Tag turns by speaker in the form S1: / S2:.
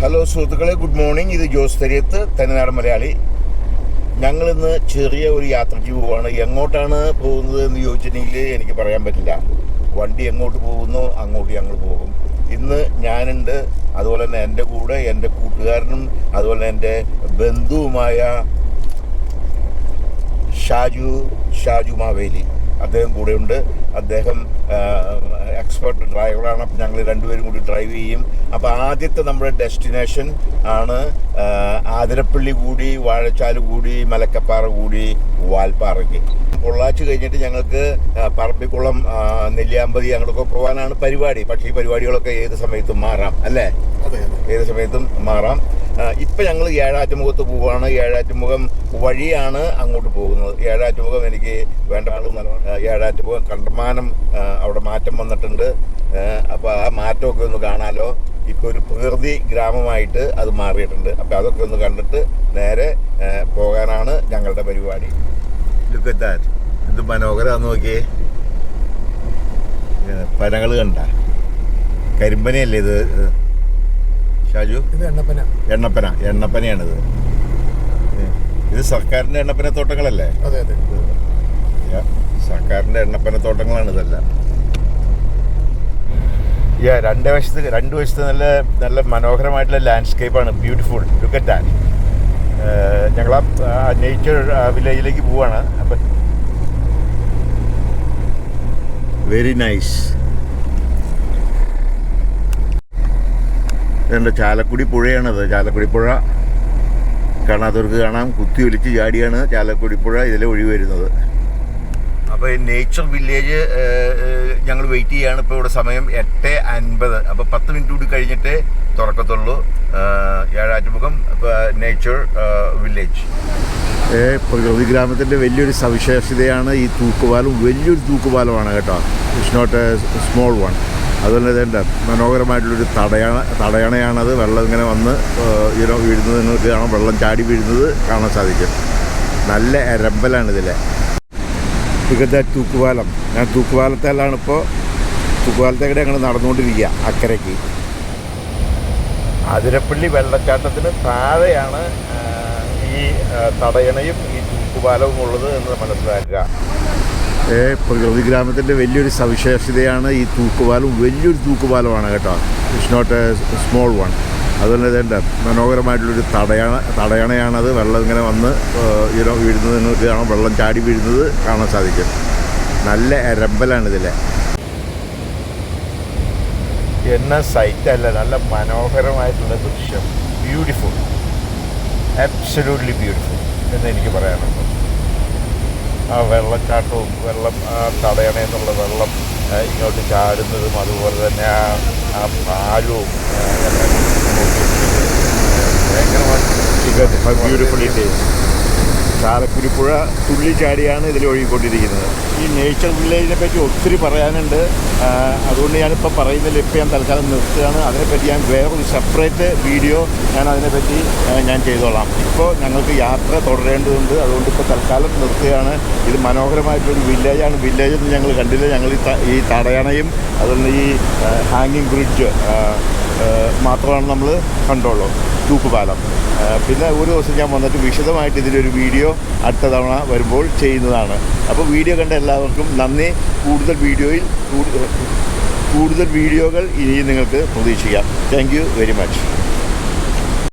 S1: Hello സുഹൃത്തുക്കളെ good morning. ഇത് ജോസ് തെരിയത്ത് തനിനാട് മലയാളി. ഞങ്ങളിന്ന് ചെറിയ ഒരു യാത്രയ്ക്ക് പോവുകയാണ്. എങ്ങോട്ടാണ് പോകുന്നത് എന്ന് ചോദിച്ചിട്ടുണ്ടെങ്കിൽ എനിക്ക് പറയാൻ പറ്റില്ല. വണ്ടി എങ്ങോട്ട് പോകുന്നു അങ്ങോട്ട് ഞങ്ങൾ പോകും. ഇന്ന് ഞാനുണ്ട് അതുപോലെ തന്നെ എന്റെ കൂടെ എന്റെ കൂട്ടുകാരനും അതുപോലെ എന്റെ ബന്ധുവുമായ ഷാജു ഷാജു മാവേലി. അദ്ദേഹം കൂടെയുണ്ട്. അദ്ദേഹം എക്സ്പെർട്ട് ഡ്രൈവറാണ്. അപ്പം ഞങ്ങൾ രണ്ടുപേരും കൂടി ഡ്രൈവ് ചെയ്യും. അപ്പോൾ ആദ്യത്തെ നമ്മുടെ ഡെസ്റ്റിനേഷൻ ആണ് ആതിരപ്പള്ളി കൂടി വാഴച്ചാൽ കൂടി മലക്കപ്പാറ കൂടി വാൽപ്പാറയ്ക്ക്. പൊള്ളാച്ചി കഴിഞ്ഞിട്ട് ഞങ്ങൾക്ക് പറമ്പിക്കുളം നെല്ലിയാമ്പതി അങ്ങോട്ടൊക്കെ പോകാനാണ് പരിപാടി. പക്ഷേ ഈ പരിപാടികളൊക്കെ ഏത് സമയത്തും മാറാം അല്ലേ? ഏത് സമയത്തും മാറാം. ഇപ്പം ഞങ്ങൾ ഏഴാറ്റുമുഖത്ത് പോവുകയാണ് ഏഴാറ്റുമുഖം വഴിയാണ് അങ്ങോട്ട് പോകുന്നത്. ഏഴാറ്റുമുഖം എനിക്ക് വേണ്ടപ്പെട്ട ഏഴാറ്റുമുഖം കണ്ടമാനം അവിടെ മാറ്റം വന്നിട്ടുണ്ട്. അപ്പോൾ ആ മാറ്റമൊക്കെ ഒന്ന് കാണാലോ. ഇപ്പോൾ ഒരു പ്രകൃതി ഗ്രാമമായിട്ട് അത് മാറിയിട്ടുണ്ട്. അപ്പോൾ അതൊക്കെ ഒന്ന് കണ്ടിട്ട് നേരെ പോകാനാണ് ഞങ്ങളുടെ പരിപാടി. ലുക്ക് അറ്റ് മനോഹരമാണെന്ന് നോക്കിയേ. പനകൾ കണ്ട. കരിമ്പനയല്ലേ ഇത്? ഷാജു?
S2: ഇത് എണ്ണപ്പന.
S1: എണ്ണപ്പന. എണ്ണപ്പനയാണിത്. ഇത് സർക്കാരിന്റെ എണ്ണപ്പന തോട്ടങ്ങളല്ലേ?
S2: അതെ അതെ.
S1: സർക്കാരിന്റെ എണ്ണപ്പന തോട്ടങ്ങളാണ് ഇതെല്ലാം. യാ രണ്ട് വശത്ത് രണ്ട് വശത്ത് നല്ല നല്ല മനോഹരമായിട്ടുള്ള ലാൻഡ്സ്കേപ്പാണ് ബ്യൂട്ടിഫുൾ ലുക്ക് അറ്റ് ദാറ്റ് ഞങ്ങൾ ആ നേച്ചർ വില്ലേജിലേക്ക് പോവാണ്. അപ്പം വെരി നൈസ് ഇതെന്റെ ചാലക്കുടി പുഴയാണത്. ചാലക്കുടി പുഴ കാണാത്തവർക്ക് കാണാം. കുത്തി ഒലിച്ച് ചാടിയാണ് ചാലക്കുടി പുഴ ഇതിലെ ഒഴിവ് വരുന്നത്. അപ്പോൾ നേച്ചർ വില്ലേജ് ഞങ്ങൾ വെയിറ്റ് ചെയ്യാണ്. ഇപ്പോൾ ഇവിടെ സമയം എട്ട് അൻപത്. അപ്പോൾ പത്ത് മിനിറ്റ് കൂടി കഴിഞ്ഞിട്ടേ തുറക്കത്തുള്ളൂ. ഏഴാറ്റുമുഖം നേച്ചർ വില്ലേജ് പ്രകൃതി ഗ്രാമത്തിന്റെ വലിയൊരു സവിശേഷതയാണ് ഈ തൂക്കുപാലം. വലിയൊരു തൂക്കുപാലമാണ് കേട്ടോ. It's not a small one അതുപോലെ തന്നെ മനോഹരമായിട്ടുള്ളൊരു തടയണ തടയണയാണത്. വെള്ളം ഇങ്ങനെ വന്ന് ഇരോ വീഴുന്നത് നിങ്ങൾക്ക് കാണാം. വെള്ളം ചാടി വീഴുന്നത് കാണാൻ സാധിക്കും. നല്ല എരമ്പലാണ് ഇതിലെ. ഇത് തൂക്കുപാലം. ഞാൻ തൂക്കുപാലത്തേലാണ് ഇപ്പോൾ തൂക്കുപാലത്തേക്കൂടെ ഞങ്ങൾ നടന്നുകൊണ്ടിരിക്കുക അക്കരയ്ക്ക്. അതിരപ്പള്ളി വെള്ളച്ചാട്ടത്തിന് താഴെയാണ് ഈ തടയണയും ഈ തൂക്കുപാലവും ഉള്ളത് എന്ന് മനസ്സിലാക്കുക. പ്രകൃതി ഗ്രാമത്തിന്റെ വലിയൊരു സവിശേഷതയാണ് ഈ തൂക്കുപാലം. വലിയൊരു തൂക്കുപാലമാണ് കേട്ടോ. It's not a small one അതുപോലെ തന്നെ മനോഹരമായിട്ടുള്ളൊരു തടയണ തടയണയാണത്. വെള്ളം ഇങ്ങനെ വന്ന് ഇനോ വീഴുന്നത് നിങ്ങൾക്ക് കാണാം. വെള്ളം ചാടി വീഴുന്നത് കാണാൻ സാധിക്കും. നല്ല എരമ്പലാണ് ഇതിലെ. എന്ന സൈറ്റ് അല്ല നല്ല മനോഹരമായിട്ടുള്ള ദൃശ്യം. ബ്യൂട്ടിഫുൾ അബ്സല്യൂട്ട്ലി ബ്യൂട്ടിഫുൾ എന്ന് എനിക്ക് പറയാനുള്ളൂ ആ വെള്ളച്ചാട്ടവും വെള്ളം തടയണേന്നുള്ള വെള്ളം ഇങ്ങോട്ട് ചാടുന്നതും അതുപോലെ തന്നെ ആ ആ പാലവും ഭയങ്കരമായിട്ട് ബ്യൂട്ടിഫുൾ ഇറ്റ് തുള്ളിച്ചാടിയാണ് ഇതിൽ ഒഴുകിക്കൊണ്ടിരിക്കുന്നത്. ഈ നേച്ചർ വില്ലേജിനെ പറ്റി ഒത്തിരി പറയാനുണ്ട്. അതുകൊണ്ട് ഞാനിപ്പോൾ പറയുന്നില്ല ഇപ്പോൾ ഞാൻ തൽക്കാലം നിർത്തുകയാണ്. അതിനെപ്പറ്റി ഞാൻ വേറൊരു സെപ്പറേറ്റ് വീഡിയോ ഞാൻ അതിനെപ്പറ്റി ഞാൻ ചെയ്തോളാം. ഇപ്പോൾ ഞങ്ങൾക്ക് യാത്ര തുടരേണ്ടതുണ്ട്. അതുകൊണ്ട് ഇപ്പോൾ തൽക്കാലം നിർത്തുകയാണ്. ഇത് മനോഹരമായിട്ടൊരു വില്ലേജാണ് വില്ലേജ് ഒന്നും ഞങ്ങൾ കണ്ടില്ല. ഞങ്ങൾ ഈ തടയണയും അതുപോലെ ഈ ഹാങ്ങിങ് ബ്രിഡ്ജ് മാത്രമാണ് നമ്മൾ കണ്ടുള്ളൂ. പാലം പിന്നെ ഒരു ദിവസം ഞാൻ വന്നിട്ട് വിശദമായിട്ട് ഇതിലൊരു വീഡിയോ അടുത്ത തവണ വരുമ്പോൾ ചെയ്യുന്നതാണ്. അപ്പോൾ വീഡിയോ കണ്ട എല്ലാവർക്കും നന്ദി. കൂടുതൽ വീഡിയോയിൽ കൂടുതൽ കൂടുതൽ വീഡിയോകൾ ഇനിയും നിങ്ങൾക്ക് പ്രതീക്ഷിക്കാം. Thank very much